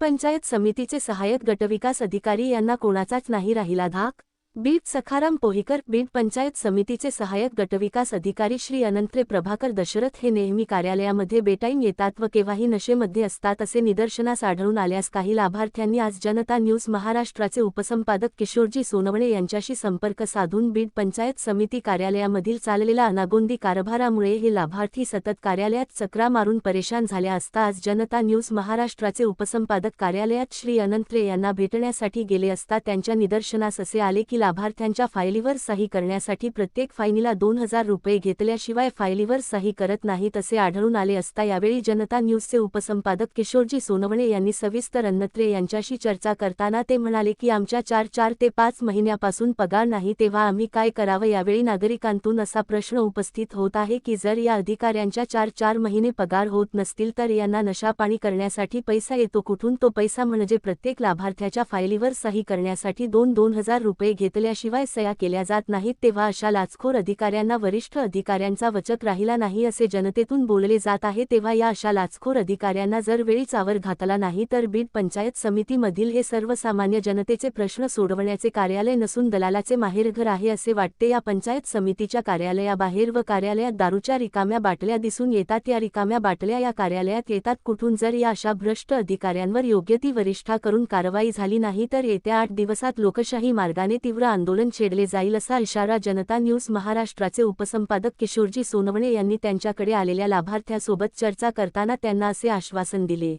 पंचायत समितीचे सहाय्यक गटविकास अधिकारी यांना कोणाचाच नाही राहिला धाक? बीड सखाराम पोहिकर बीड पंचायत समितीचे सहाय्यक गटविकास अधिकारी श्री अनंत्रे प्रभाकर दशरथ हे नेहमी कार्यालयामध्ये बेटाईम येतात व केव्हाही नशेमध्ये असतात असे निदर्शनास आढळून आल्यास काही लाभार्थ्यांनी आज जनता न्यूज महाराष्ट्राचे उपसंपादक किशोरजी सोनवणे यांच्याशी संपर्क साधून बीड पंचायत समिती कार्यालयामधील चाललेला अनागोंदी कारभारामुळे हे लाभार्थी सतत कार्यालयात चक्रा मारून परेशान झाल्या असता आज जनता न्यूज महाराष्ट्राचे उपसंपादक कार्यालयात श्री अनंत्रे यांना भेटण्यासाठी गेले असता त्यांच्या निदर्शनास असे आले की लाभार्थ्यांच्या फायलीवर सही करण्यासाठी प्रत्येक फायलीला दोन हजार रुपये घेतल्याशिवाय फायलीवर सही करत नाहीत असे आढळून आले असता यावेळी जनता न्यूजचे उपसंपादक किशोरजी सोनवणे यांनी सविस्तर अन्नत्रे यांच्याशी चर्चा करताना ते म्हणाले की आमच्या चार चार ते पाच महिन्यापासून पगार नाही तेव्हा आम्ही काय करावं यावेळी नागरिकांतून असा प्रश्न उपस्थित होत आहे की जर या अधिकाऱ्यांच्या चार चार महिने पगार होत नसतील तर यांना नशापाणी करण्यासाठी पैसा येतो कुठून? तो पैसा म्हणजे प्रत्येक लाभार्थ्याच्या फायलीवर सही करण्यासाठी दोन दोन हजार रुपये घेत घेतल्याशिवाय सया केल्या जात नाहीत तेव्हा अशा लाचखोर अधिकाऱ्यांना वरिष्ठ अधिकाऱ्यांचा वचक राहिला नाही असे जनतेतून बोलले जात आहे तेव्हा या अशा लाचखोर अधिकाऱ्यांना जर वेळीच आवर घातला नाही तर बीड पंचायत समितीमधील हे सर्वसामान्य जनतेचे प्रश्न सोडवण्याचे कार्यालय नसून दलालाचे माहेरघर आहे असे वाटते. या पंचायत समितीच्या कार्यालयाबाहेर व कार्यालयात दारूच्या रिकाम्या बाटल्या दिसून येतात. या रिकाम्या बाटल्या या कार्यालयात येतात. कुठून जर या अशा भ्रष्ट अधिकाऱ्यांवर योग्य ती वरिष्ठा करून कारवाई झाली नाही तर येत्या आठ दिवसात लोकशाही मार्गाने तीव्र आंदोलन छेडले जाईल असा इशारा जनता न्यूज महाराष्ट्राचे उपसंपादक किशोरजी सोनवणे यांनी त्यांच्याकडे आलेल्या लाभार्थ्यासोबत चर्चा करताना त्यांना असे आश्वासन दिले.